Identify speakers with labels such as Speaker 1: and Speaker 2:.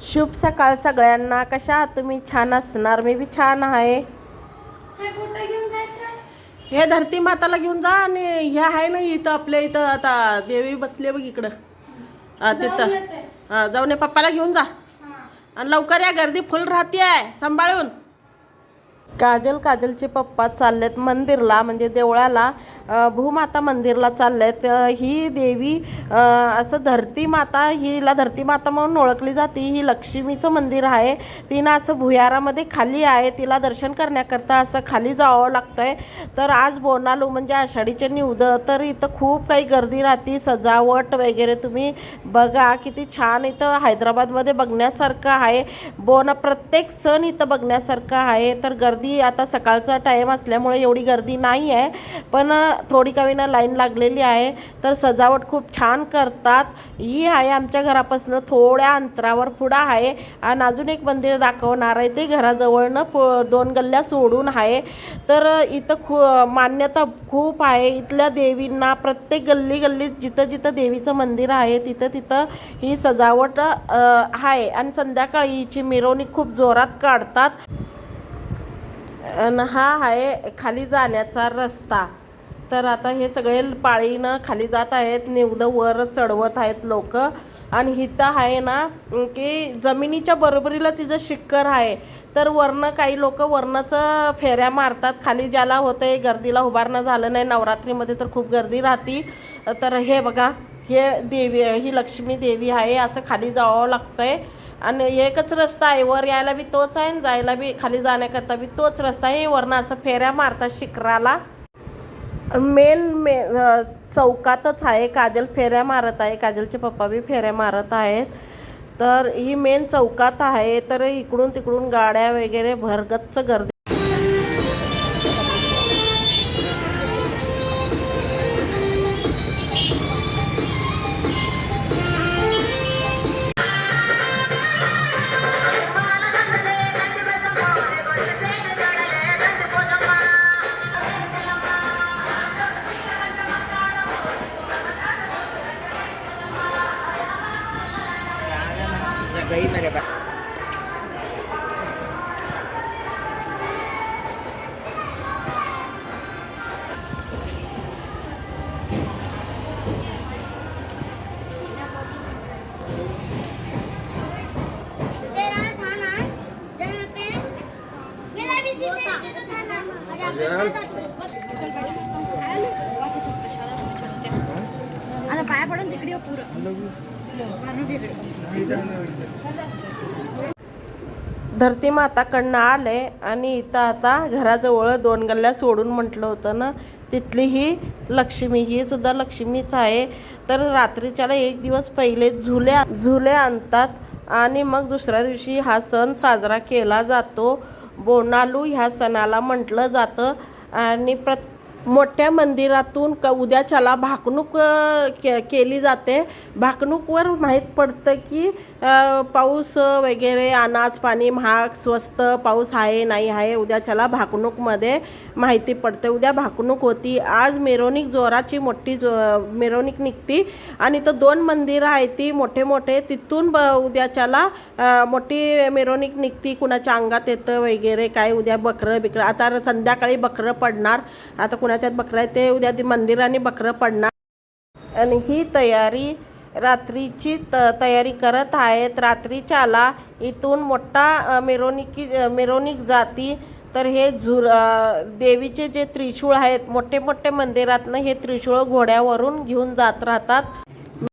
Speaker 1: शुभ सकाळ सगळ्यांना. कशा आहात तुम्ही? छान असणार. मी बी छान आहे.
Speaker 2: हे
Speaker 1: धरती माताला घेऊन जा आणि हे आहे ना इथं आपल्या इथं. आता देवी बसली बघ इकडं. हा, तिथं. हा, जाऊन ये. पप्पाला घेऊन जा. आणि लवकर या. गर्दी फुल राहते आहे सांभाळून. काजल काजलचे पप्पा चाललेत मंदिरला म्हणजे देवळाला भूमाता मंदिरला चाललेत. ही देवी असं धरती माता हिला धरती माता म्हणून ओळखली जाते. ही लक्ष्मीचं मंदिर आहे. तिनं असं भुयारामध्ये खाली आहे. तिला दर्शन करण्याकरता असं खाली जावं लागतं आहे तर आज बोनालू म्हणजे आषाढीचे निवद. तर इथं खूप काही गर्दी राहते. सजावट वगैरे तुम्ही बघा. किती छान इथं हैदराबादमध्ये बघण्यासारखं आहे. बोन प्रत्येक सण इथं बघण्यासारखं आहे. तर गर्दी आता सकाळचा टाईम असल्यामुळे एवढी गर्दी नाही आहे पण थोडी कवीना लाईन लागलेली आहे. तर सजावट खूप छान करतात. ही आहे आमच्या घरापासून थोड्या अंतरावर पुढं आहे. आणि अजून एक मंदिर दाखवणार आहे ते घराजवळनं पु दोन गल्ल्या सोडून आहे. तर इथं खू मान्यता खूप आहे. इथल्या देवींना प्रत्येक गल्ली गल्लीत जिथं जिथं देवीचं मंदिर आहे तिथं तिथं ही सजावट आहे. आणि संध्याकाळी हिची मिरवणूक खूप जोरात काढतात. आणि हा आहे खाली जाण्याचा रस्ता. तर आता हे सगळे पाळीनं खाली जात आहेत निवद वर चढवत आहेत लोक. आणि इथं आहे ना की जमिनीच्या बरोबरीला तिचं शिक्कर आहे. तर वरनं काही लोक वरणाचं फेऱ्या मारतात खाली ज्याला होतंय गर्दीला उभारणं झालं नाही नवरात्रीमध्ये तर खूप गर्दी राहती. तर हे बघा हे देवी ही लक्ष्मी देवी आहे असं खाली जावं लागतंय. आणि एकच रस्ता आहे वर यायला बी तोच आहे आणि जायला बी खाली जाण्याकरता बी तोच रस्ता आहे. वरनं असं फेऱ्या मारतात शिखराला. मेन मे चौकातच आहे काजल फेऱ्या मारत आहे. काजलचे पप्पा बी फेऱ्या मारत आहेत. तर ही मेन चौकात आहे. तर इकडून तिकडून गाड्या वगैरे भरगच्च गर्दी
Speaker 3: गई मेरे पास।
Speaker 4: आता पाया पडून तिकडे पुरं.
Speaker 1: धरती माताकडनं आले आणि इथं आता घराजवळ दोन गल्ल्या सोडून म्हटलं होतं ना तिथली ही लक्ष्मी ही सुद्धा लक्ष्मीच आहे. तर रात्रीच्याला एक दिवस पहिले झुले झुले आणतात आणि मग दुसऱ्या दिवशी हा सण साजरा केला जातो. बोनालू ह्या सणाला म्हटलं जातं आणि प्रत्येक मोठ्या मंदिरातून क उद्याच्याला भाकणूक के केली जाते. भाकणूकवर माहीत पडतं की पाऊस वगैरे अनाज पाणी महाग स्वस्त पाऊस आहे नाही आहे उद्याच्याला भाकणूकमध्ये माहिती पडते. उद्या भाकणूक होती. आज मिरवणूक जोराची मोठी जो मिरवणूक निघती. आणि तर दोन मंदिरं आहे ती मोठे मोठे. तिथून ब उद्याच्याला मोठी मिरवणूक निघती. कुणाच्या अंगात येतं वगैरे काय उद्या बकरं बिकरं. आता संध्याकाळी बकरं पडणार. आता कुणाच्यात बकरं आहे ते उद्या ती मंदिराने बकरं पडणार. आणि ही तयारी रात्रीची त तयारी करत आहेत. रात्रीच्याला इथून मोठा मिरवणुकी मिरवणूक जाती. तर हे झुर देवीचे जे त्रिशूळ आहेत मोठे मोठे मंदिरातनं हे त्रिशूळ घोड्यावरून घेऊन जात राहतात.